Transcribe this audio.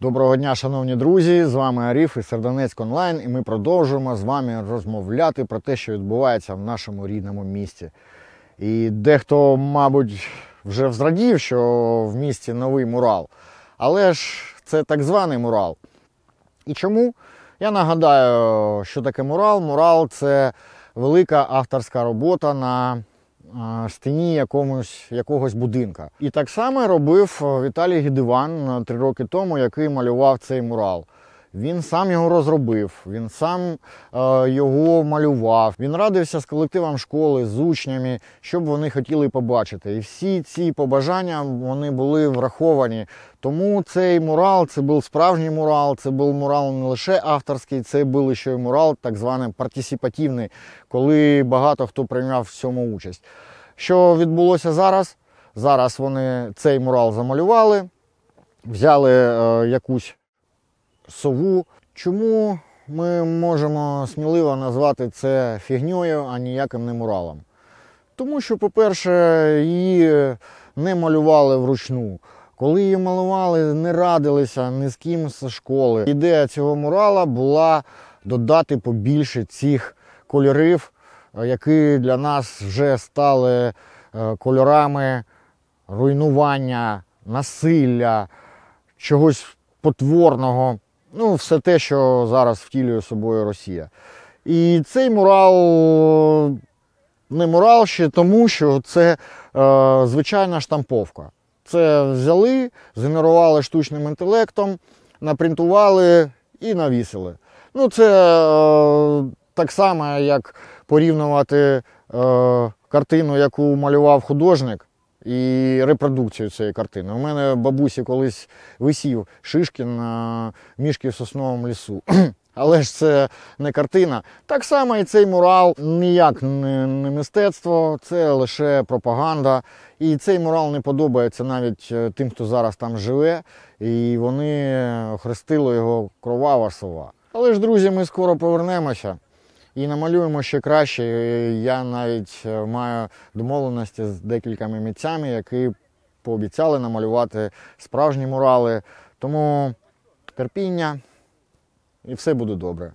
Доброго дня, шановні друзі! З вами Аріф і Сердонецьк онлайн, і ми продовжуємо з вами розмовляти про те, що відбувається в нашому рідному місті. І дехто, мабуть, вже зрадів, що в місті новий мурал. Але ж це так званий мурал. І чому? Я нагадаю, що таке мурал. Мурал це велика авторська робота на стіні якомусь, якогось будинка. І так само робив Віталій Гідиван е, три роки тому, який малював цей мурал. Він сам його розробив, він сам е, його малював. Він радився з колективом школи, з учнями, що б вони хотіли побачити. І всі ці побажання вони були враховані. Тому цей мурал це був справжній мурал, це був мурал не лише авторський, це був ще й мурал, так званий партисипативний, коли багато хто прийняв в цьому участь. Що відбулося зараз? Зараз вони цей мурал замалювали, взяли е, якусь сову. Чому ми можемо сміливо назвати це фігньою, а ніяким не муралом? Тому що, по-перше, її не малювали вручну. Коли її малювали, не радилися ні з ким з школи. Ідея цього мурала була додати побільше цих кольорів, е, які для нас вже стали е, кольорами руйнування, насилля, чогось потворного. Ну, все те, що зараз втілює собою Росія. І цей мурал не мурал ще тому, що це е, звичайна штамповка. Це взяли, згенерували штучним інтелектом, напринтували і навісили. Ну, це е, так само, як порівнювати е, картину, яку малював художник, і репродукцію цієї картини. У мене бабусі колись висів Шишкін на мішки в сосновому лісу. Але ж це не картина. Так само і цей мурал ніяк не, мистецтво, це лише пропаганда. І цей мурал не подобається навіть е, тим, хто зараз там живе, і вони хрестили його кровава сова. Але ж, друзі, ми скоро повернемося і намалюємо ще краще. Я навіть е, маю домовленості з декількома митцями, які пообіцяли намалювати справжні мурали. Тому терпіння і все буде добре.